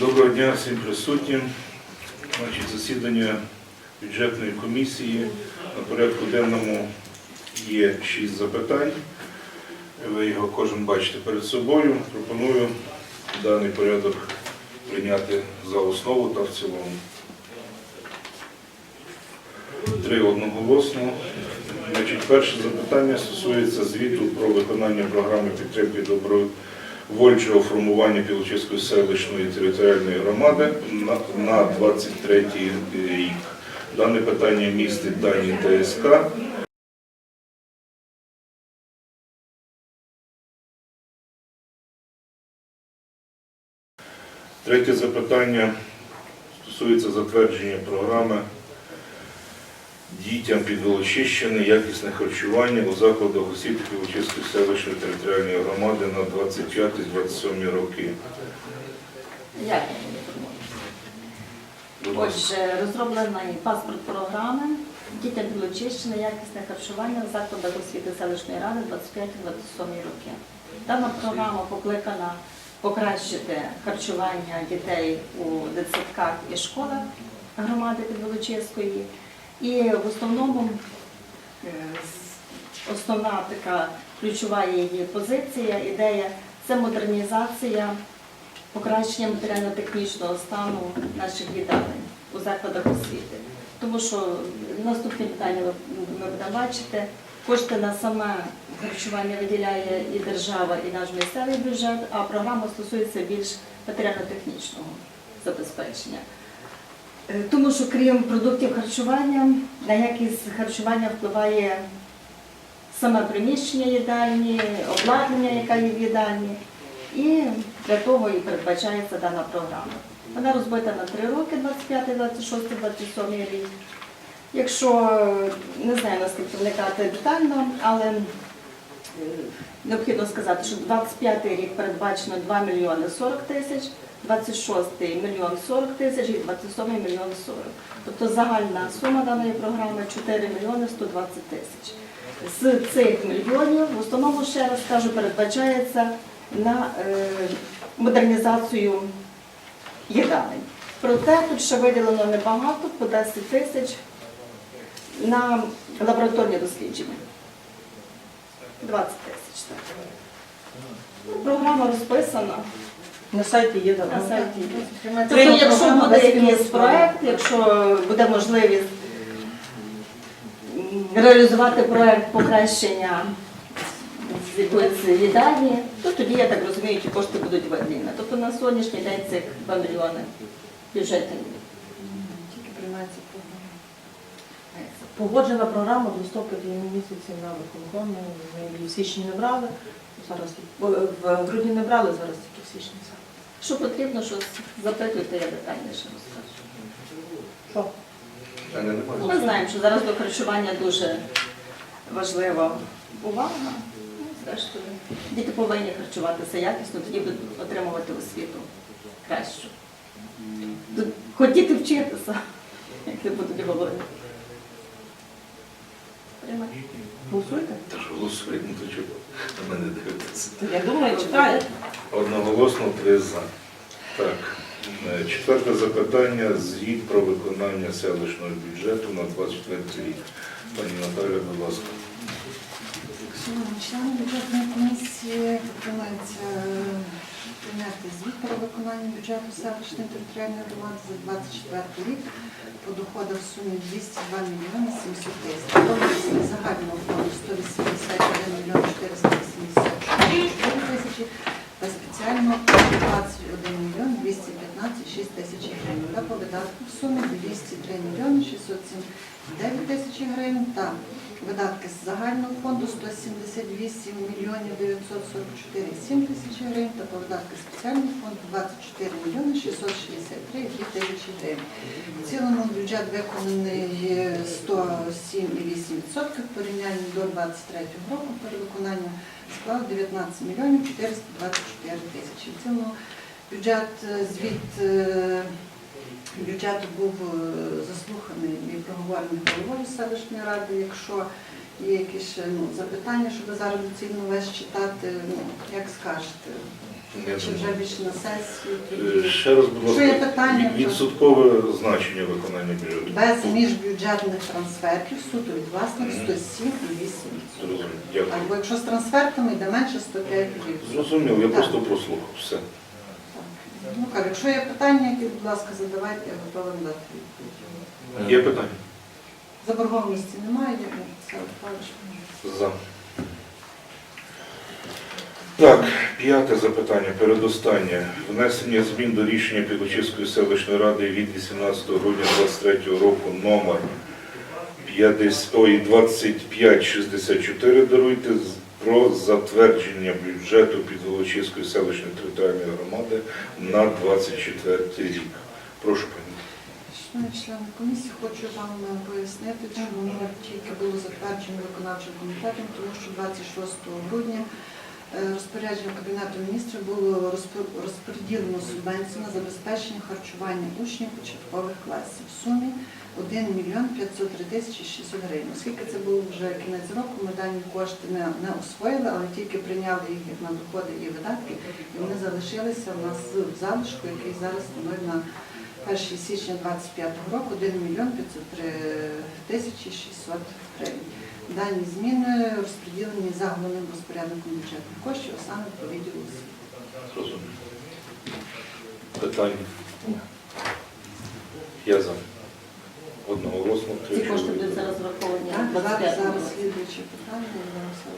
Доброго дня всім присутнім. Значить, засідання бюджетної комісії. На порядку денному є шість запитань. Ви його кожен бачите перед собою. Пропоную даний порядок прийняти за основу та в цілому. Три одноголосно. Значить, перше запитання стосується звіту про виконання програми підтримки добровольчого формування Пілочиської селищної територіальної громади на, на 23 рік. Дане питання містить дані ТСК. Третє запитання стосується затвердження програми дітям Підволочищини якісне харчування у закладах освіти Підволочиської селищної територіальної громади на 25-27 роки. Ласка. Отже, розроблений паспорт програми дітям Білочищини, якісне харчування в закладах освіти селищної ради 25-27 роки. Дана програма покликана покращити харчування дітей у дитсадках і школах громади Підволочиської. І в основному е, основна така ключова її позиція, ідея це модернізація покращення матеріально-технічного стану наших їдалень у закладах освіти. Тому що наступні питання ми будемо бачити. Кошти на саме харчування виділяє і держава, і наш місцевий бюджет, а програма стосується більш матеріально-технічного забезпечення. Е, Тому що крім продуктів харчування, на якість харчування впливає саме приміщення їдальні, обладнання, яке є в їдальні. І для того і передбачається дана програма. Вона розбита на три роки, 25, 26, 27 рік. Якщо е, не знаю наскільки вникати детально, але е, необхідно сказати, що 25 рік передбачено 2 мільйони 40 тисяч, 26 мільйон 40 тисяч і 27 мільйон 40. Тобто загальна сума даної програми 4 мільйони 120 тисяч. З цих мільйонів, в основному, ще раз кажу, передбачається на е, модернізацію їдалень. Проте тут ще виділено небагато, по 10 тисяч на лабораторні дослідження. 20 тисяч. Так. Програма розписана На сайті є дана. на сайті. Тобто, якщо буде якийсь проєкт, якщо буде можливість реалізувати проєкт покращення якоїсь їдальні, то тоді, я так розумію, ті кошти будуть виділені. Тобто на сьогоднішній день цих 2 мільйони бюджетів. Тільки приймається програма. Погоджена програма в листопаді місяці на виконкомі. Ми її в січні не брали. Зараз в грудні не брали, зараз тільки в січні. Що потрібно, що запитуйте, я детальніше розкажу. Що? Ми знаємо, що зараз до харчування дуже важлива увага. Ну, Зрештою, діти повинні харчуватися якісно, тоді будуть отримувати освіту кращу. Хотіти вчитися, як не будуть говорити. Приймай. Голосуєте? Та ж голосують, ну то чого на мене дивитися. Я думаю, читаю. Одноголосно три за. Так. е, Четверте запитання. Звіт про виконання селищного бюджету на 24 рік. Пані Наталя, будь ласка. Шановні члени бюджетної комісії, прийняти звіт про виконання бюджету селищної територіальної громади за 24 рік по доходах в сумі 202 мільйони 700 тисяч. Загального фонду 181 мільйон 484 тисячі та спеціального фонду 21 мільйон 215 6 тисяч гривень. Та по видатках в сумі 203 мільйони 679 тисяч гривень та Видатки з загального фонду 178 мільйонів 944 7 тисяч гривень та по видатки спеціального фонду 24 мільйони 663 2 тисячі гривень. В цілому бюджет виконаний 107,8% в до 23 року. Перевиконання склав 19 мільйонів 424 тисячі. В цілому бюджет, е, звіт е, бюджету був е, заслуханий і проговорений головою селищної ради. Якщо Є якісь ну, запитання, щоб зараз доцільно весь читати, ну, як скажете? Я Чи вже більше на сесії? Е, Ще раз, будь Що є ласка, питання? від- відсоткове значення виконання бюджету. Без міжбюджетних трансфертів суто від власних Мгм. 107 і 8. Зрозумів. Дякую. Або якщо з трансфертами йде менше 105 Зрозумів, я Так. просто прослухав. Все. Ну, кажу, якщо є питання, які, будь ласка, задавайте, я готова вам дати відповідь. Є питання? Заборгованості немає, як це Павлович. За. Так, п'яте запитання, передостаннє. Внесення змін до рішення Підлочиської селищної ради від 18 грудня 2023 року номер 2564, даруйте, про затвердження бюджету Підволочиської селищної територіальної громади на 24 рік. Прошу, пані. Шановні члени комісії, хочу вам пояснити, чому тільки було затверджено виконавчим комітетом, тому що 26 грудня розпорядженням Кабінету міністрів було розпо- розподілено субвенцію на забезпечення харчування учнів початкових класів в сумі 1 мільйон 503 тисячі 600 гривень. Оскільки це був вже кінець року, ми дані кошти не, не освоїли, але тільки прийняли їх як на доходи і видатки, і вони залишилися в нас в залишку, який зараз становить на 1 січня 25 року 1 мільйон 503 тисячі 600 гривень. Дані зміни розподілені за головним розпорядником бюджетних коштів, а саме по відділу освіти. Зрозумів. Питання? Я за. Одноголосно. Ці тричі кошти будуть зараз враховані Так, зараз, 25 слідуюче питання.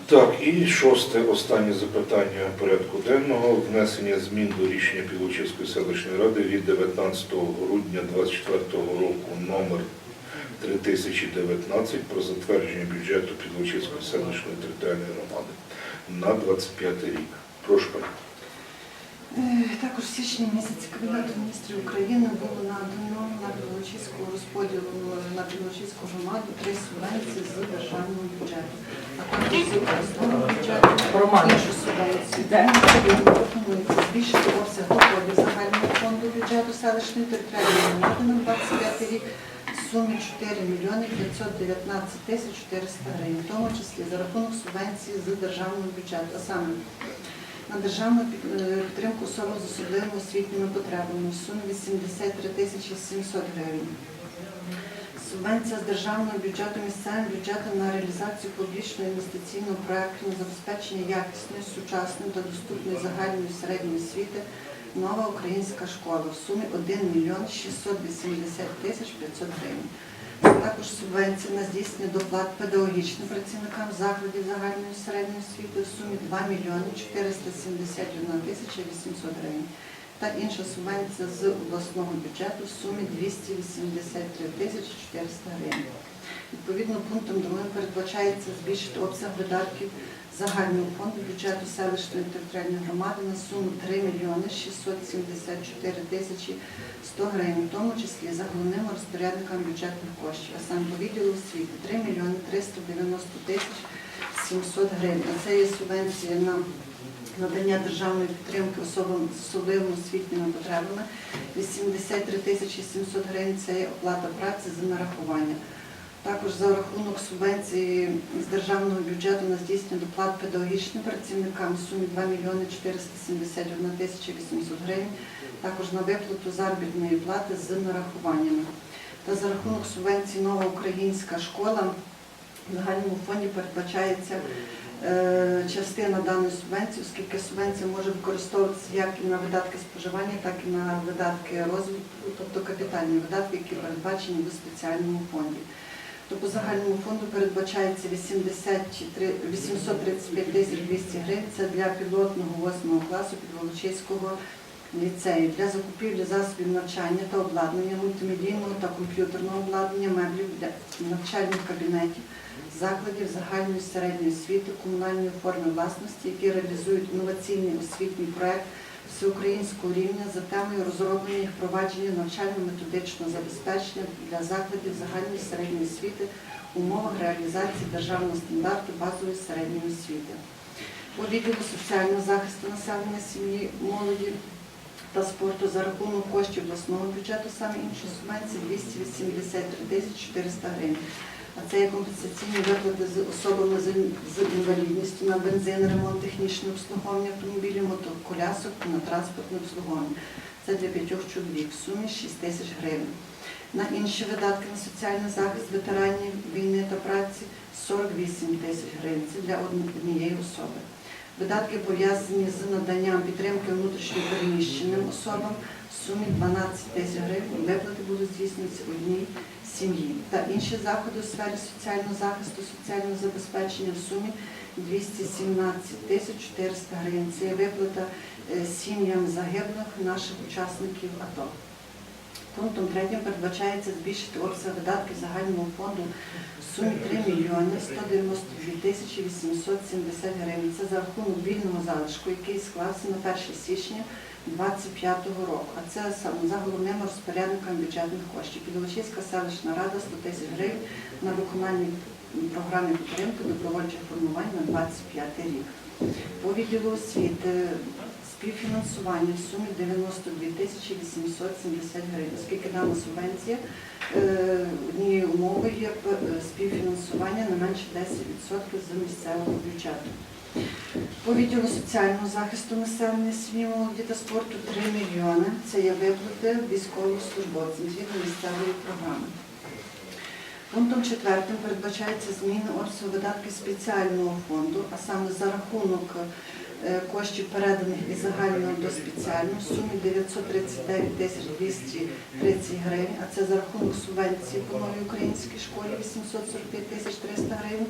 Так, і шосте останнє запитання порядку денного. Внесення змін до рішення Підлучівської селищної ради від 19 грудня 2024 року номер 3019 про затвердження бюджету Підлучівської селищної територіальної громади на 25 рік. Прошу пані. Е, Також в січні місяці Кабінету міністрів України було надано на Білочиську розподілу на Білочиську громаду три субвенції з державного бюджету. А також з обласного бюджету іншу субвенцію. Пропонується збільшити обсяг доходів загального фонду бюджету селищної територіальної громади на 25 рік в сумі 4 мільйони 519 тисяч 400 гривень, в тому числі за рахунок субвенції з державного бюджету, а саме на державну е, підтримку особам з особливими освітніми потребами в сумі 83 тисячі 700 гривень. Субвенція з державного бюджету місцевим бюджетом на реалізацію публічного інвестиційного проекту на забезпечення якісної, сучасної та доступної загальної середньої освіти Нова українська школа в сумі 1 мільйон 680 тисяч 500 гривень. Також субвенція на здійснення доплат педагогічним працівникам закладів загальної середньої освіти в сумі 2 мільйони 471 тисяча 800 гривень. Та інша субвенція з обласного бюджету в сумі 283 тисячі 400 гривень. Відповідно, пунктом 2 передбачається збільшити обсяг видатків загального фонду бюджету селищної територіальної громади на суму 3 мільйони 674 тисячі 100 гривень, в тому числі за головним розпорядником бюджетних коштів, а саме по відділу освіти 3 мільйони 390 тисяч 700 гривень. Це є субвенція на надання державної підтримки особам з особливими освітніми потребами. 83 тисячі 700 гривень це є оплата праці за нарахування. Також за рахунок субвенції з державного бюджету на здійснення доплат педагогічним працівникам в сумі 2 мільйони 471 тисяча 800 гривень, також на виплату заробітної плати з нарахуваннями. Та за рахунок субвенції Нова українська школа в загальному фонді передбачається е, частина даної субвенції, оскільки субвенція може використовуватися як і на видатки споживання, так і на видатки розвитку, тобто капітальні видатки, які передбачені в спеціальному фонді. То по загальному фонду передбачається 83 835 тисяч 200 гривень. Це для пілотного 8 класу Підволочиського ліцею для закупівлі засобів навчання та обладнання, мультимедійного та комп'ютерного обладнання, меблів для навчальних кабінетів, закладів загальної середньої освіти, комунальної форми власності, які реалізують інноваційний освітній проект всеукраїнського рівня за темою розроблення і впровадження навчально-методичного забезпечення для закладів загальної середньої освіти в умовах реалізації державного стандарту базової середньої освіти. У відділу соціального захисту населення сім'ї, молоді та спорту за рахунок коштів обласного бюджету саме інші субвенції 283 тисячі 400 гривень. А це є компенсаційні виплати з особами з інвалідністю на бензин, ремонт, технічне обслуговування автомобілів, мотоколясок на транспортне обслуговування. Це для п'ятьох чоловік в сумі 6 тисяч гривень. На інші видатки на соціальний захист ветеранів війни та праці 48 тисяч гривень. Це для однієї особи. Видатки пов'язані з наданням підтримки внутрішньопереміщеним особам в сумі 12 тисяч гривень. Виплати будуть здійснюватися одній сім'ї. Та інші заходи у сфері соціального захисту, соціального забезпечення в сумі 217 тисяч 400 гривень. Це виплата е, сім'ям загиблих наших учасників АТО. Пунктом третім передбачається збільшити обсяг видатків загального фонду в сумі 3 мільйони 192 тисячі 870 гривень. Це за рахунок вільного залишку, який склався на 1 січня 2025 року. А це саме за головними розпорядниками бюджетних коштів. Підволочиська селищна рада 100 тисяч гривень на виконання програми підтримки добровольчих формувань на 25 рік. По відділу освіти співфінансування в сумі 92 тисячі 870 гривень, оскільки дана субвенція е, однією умовою є е, співфінансування не менше 10% з місцевого бюджету. По відділу соціального захисту населення сім'ї, молоді та спорту 3 мільйони. Це є виплати військовослужбовцям згідно місцевої програми. Пунктом четвертим передбачається зміни обсягу видатків спеціального фонду, а саме за рахунок коштів переданих із загального до спеціального в сумі 939 тисяч 230 гривень, а це за рахунок субвенції по новій українській школі 845 тисяч 300 гривень,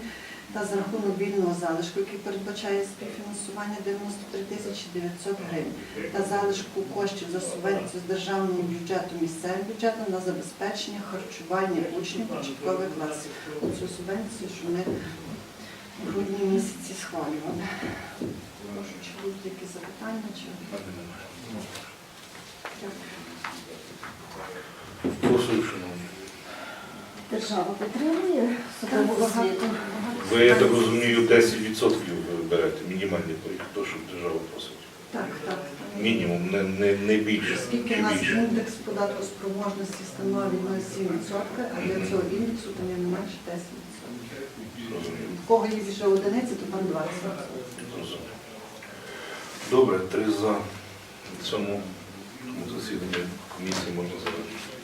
та за рахунок вільного залишку, який передбачає співфінансування 93 тисячі 900 гривень, та залишку коштів за субвенцію з державного бюджету місцевим бюджетом на забезпечення харчування учнів початкових класів. Оцю субвенцію, що ми грудні місяці схвалювали. Прошу, чи будуть якісь запитання? Чи... Шановні. Держава підтримує судову освіту. Ви, я так розумію, 10% ви берете, мінімальний поріг, то, що держава просить. Так, так. Мінімум, не, не, не більше. Оскільки у нас більше. індекс податку спроможності становить 0,7%, а для цього індексу там є не менше 10%. В кого є більше одиниці, то там 20%. Добре, три за. Цьому засіданні комісії можна завершити.